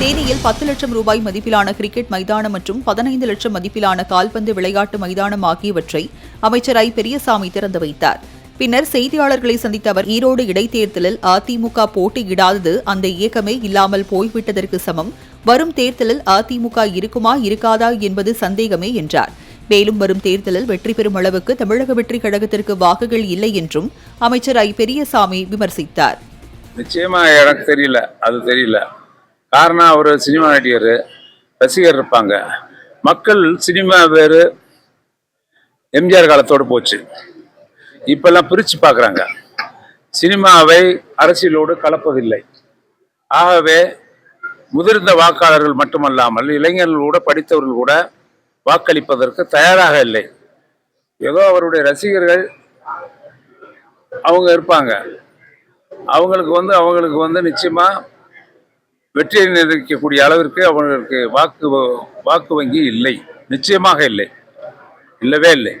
தேனியில் பத்து லட்சம் ரூபாய் மதிப்பிலான கிரிக்கெட் மைதானம் மற்றும் பதினைந்து லட்சம் மதிப்பிலான கால்பந்து விளையாட்டு மைதானம் ஆகியவற்றை அமைச்சர் ஐ பெரியசாமி திறந்து வைத்தார். பின்னர் செய்தியாளர்களை சந்தித்த அவர் ஈரோடு இடைத்தேர்தலில் அதிமுக போட்டியிடாதது அந்த இயக்கமே இல்லாமல் போய்விட்டதற்கு சமம். வரும் தேர்தலில் அதிமுக இருக்குமா இருக்காதா என்பது சந்தேகமே என்றார். மேலும் வரும் தேர்தலில் வெற்றி பெறும் அளவுக்கு தமிழக வெற்றி கழகத்திற்கு வாக்குகள் இல்லை என்றும் அமைச்சர் ஐ பெரியசாமி விமர்சித்தார். நிச்சயமா எனக்கு தெரியல. அது தெரியல. காரணம் அவர் சினிமா நடிகர் ரசிகர் இருப்பாங்க. மக்கள் சினிமா வேறு எம்ஜிஆர் காலத்தோடு போச்சு. இப்பெல்லாம் பிரித்து பார்க்குறாங்க. சினிமாவை அரசியலோடு கலப்பதில்லை. ஆகவே முதிர்ந்த வாக்காளர்கள் மட்டுமல்லாமல் இளைஞர்கள் கூட படித்தவர்கள் கூட வாக்களிப்பதற்கு தயாராக இல்லை. ஏதோ அவருடைய ரசிகர்கள் அவங்க இருப்பாங்க. அவங்களுக்கு வந்து அவங்களுக்கு வந்து நிச்சயமா வெற்றியை நிர்ணயிக்கக்கூடிய அளவிற்கு அவர்களுக்கு வாக்கு வாக்கு வங்கி இல்லை. நிச்சயமாக இல்லை. இல்லவே இல்லை.